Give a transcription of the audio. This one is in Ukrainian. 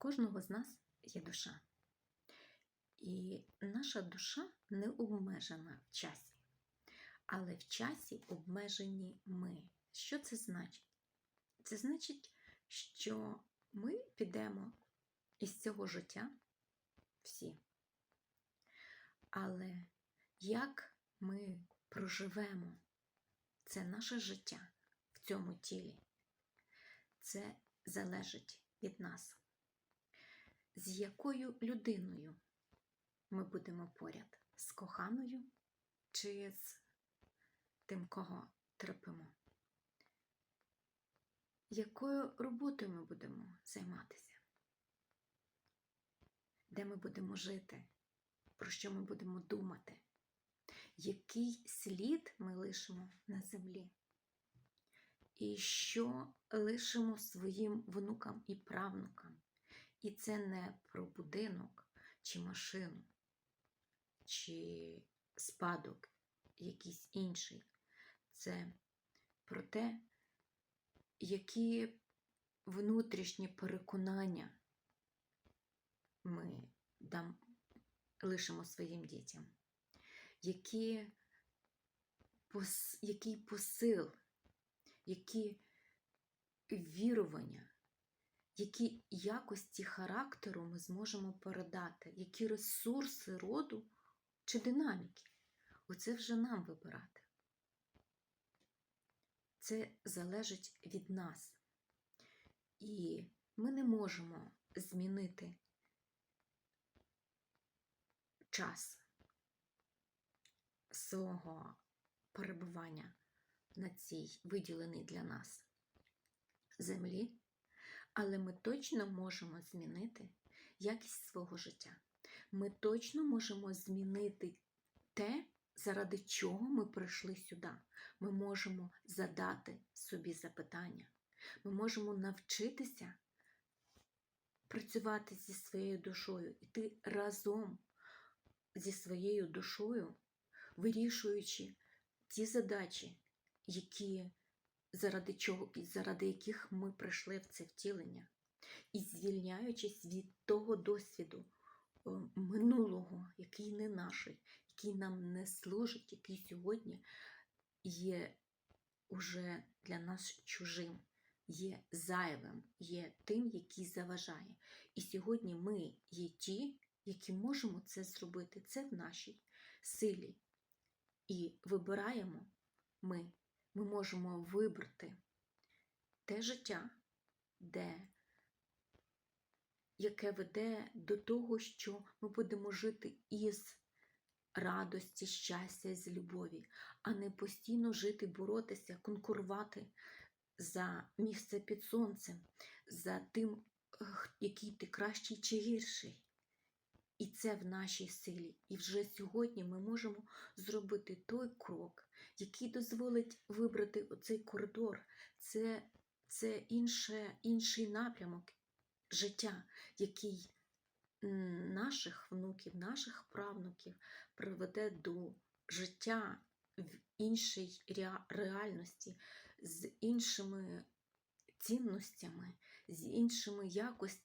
кожного з нас є душа. І наша душа не обмежена в часі. Але в часі обмежені ми. Що це значить? Це значить, що ми підемо із цього життя всі. Але як ми проживемо це наше життя в цьому тілі, це залежить від нас. З якою людиною ми будемо поряд? З коханою чи з тим, кого терпимо? Якою роботою ми будемо займатися? Де ми будемо жити? Про що ми будемо думати? Який слід ми лишимо на землі? І що лишимо своїм внукам і правнукам? І це не про будинок чи машину, чи спадок якийсь інший. Це про те, які внутрішні переконання ми дам, лишимо своїм дітям, які, який посил, які вірування, які якості характеру ми зможемо передати, які ресурси роду чи динаміки. Оце вже нам вибирати. Це залежить від нас. І ми не можемо змінити час свого перебування на цій виділеній для нас землі, але ми точно можемо змінити якість свого життя. Ми точно можемо змінити те, заради чого ми прийшли сюди. Ми можемо задати собі запитання. Ми можемо навчитися працювати зі своєю душою, іти разом зі своєю душою, вирішуючи ті задачі, які, заради чого, заради яких ми прийшли в це втілення, і звільняючись від того досвіду е, минулого, який не наш, який нам не служить, який сьогодні є уже для нас чужим, є зайвим, є тим, який заважає. І сьогодні ми є ті, які можемо це зробити. Це в нашій силі. І вибираємо ми. Ми можемо вибрати те життя, де, яке веде до того, що ми будемо жити із радості, щастя, з любові, а не постійно жити, боротися, конкурувати за місце під сонцем, за тим, який ти кращий чи гірший. І це в нашій силі. І вже сьогодні ми можемо зробити той крок, який дозволить вибрати оцей коридор. Це, це інше, інший напрямок життя, який наших внуків, наших правнуків приведе до життя в іншій реальності, з іншими цінностями, з іншими якостями.